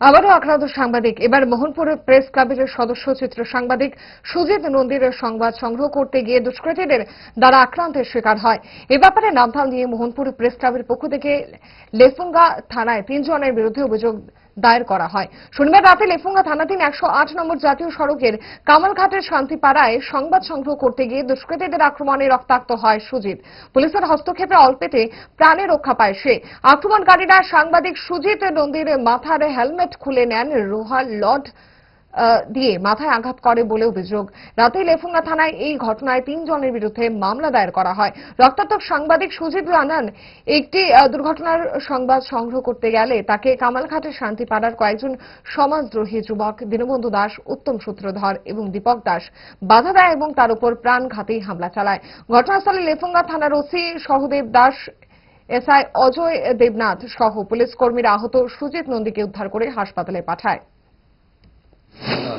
আবারও আক্রান্ত সাংবাদিক। এবার মোহনপুর প্রেস ক্লাবের সদস্য, চিত্র সাংবাদিক সুজিত নন্দীর সংবাদ সংগ্রহ করতে গিয়ে দুষ্কৃতীদের দ্বারা আক্রান্তের শিকার হয়। এ ব্যাপারে নামথাল নিয়ে মোহনপুর প্রেস ক্লাবের পক্ষ থেকে লেফুঙ্গা থানায় তিনজনের বিরুদ্ধে অভিযোগ দায়ের করা হয়। শনিবার রাতে লেফুঙ্গা থানাধীন একশো আট নম্বর জাতীয় সড়কের কামালঘাটের শান্তিপাড়ায় সংবাদ সংগ্রহ করতে গিয়ে দুষ্কৃতীদের আক্রমণে রক্তাক্ত হয় সুজিত। পুলিশের হস্তক্ষেপে অল্পেতে প্রাণে রক্ষা পায় সে। আক্রমণকারীরা সাংবাদিক সুজিত নন্দীর মাথার হেলমেট খুলে নেন লড আহ, দিয়ে মাথায় আঘাত করে বলে অভিযোগ। রাতে লেফুঙ্গা থানায় এই ঘটনায় তিনজনের বিরুদ্ধে মামলা দায়ের করা হয়। রক্তাক্ত সাংবাদিক সুজিত জানান একটি দুর্ঘটনার সংবাদ সংগ্রহ করতে গেলে তাকে কামালঘাটের শান্তিপাড়ার কয়েকজন সমাজদ্রোহী যুবক দীনবন্ধু দাস, উত্তম সূত্রধর এবং দীপক দাস বাধা দেয় এবং তার উপর প্রাণঘাতী হামলা চালায়। ঘটনাস্থলে লেফুঙ্গা থানার ওসি সহদেব দাস, এসআই অজয় দেবনাথ সহ পুলিশ কর্মীরা আহত সুজিত নন্দীকে উদ্ধার করে হাসপাতালে পাঠায়। না,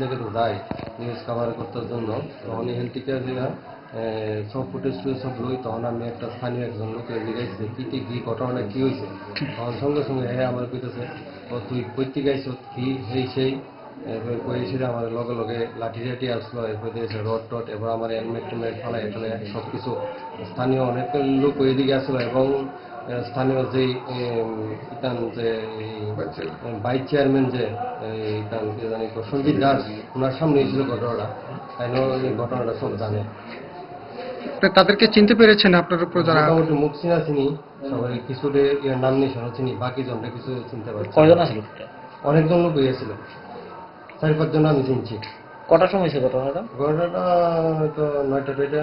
জায়গাতে যাই নিউজ কভার করতে জন্য। তখন এখান থেকে যে সব ফুটেজ টুটেজ সব লই তখন আমি একটা স্থানীয় একজন লোকের জিজ্ঞাসি যে কি কি ঘটনাটা কি হয়েছে? তখন সঙ্গে সঙ্গে হ্যাঁ আমার কইতেছে ও তুই কইতে গাইছ কি এই সেই এরপরে কইছিল আমার লগে লগে লাঠি টাঠি আসলো এরপরে দিয়েছে রড টড এবার আমার হেলমেট টেলমেট ফালাই এখানে সব কিছু স্থানীয় অনেক লোক এদিকে আসলো এবং স্থানীয় উম, ইতান যে ভাইস চেয়ারম্যান যে ইতান কি জানি তো সঞ্জিত দাস ওনার সামনে ছিল ঘটনাটা। তাই এই ঘটনাটা সব জানে। তাদেরকে চিনতে পেরেছেন আপনার উপর যারা? মোটামুটি মুখ চিনা চিনি সবাই কিছু নাম নিশানো চিনি বাকি জনটা কিছু চিনতে পারছি। কয়জন আসলো অনেকজন লোক হয়েছিল চার পাঁচজন আমি চিনছি। কটার সময় ছিল ঘটনাটা? ঘটনাটা হয়তো নয়টা টয়টা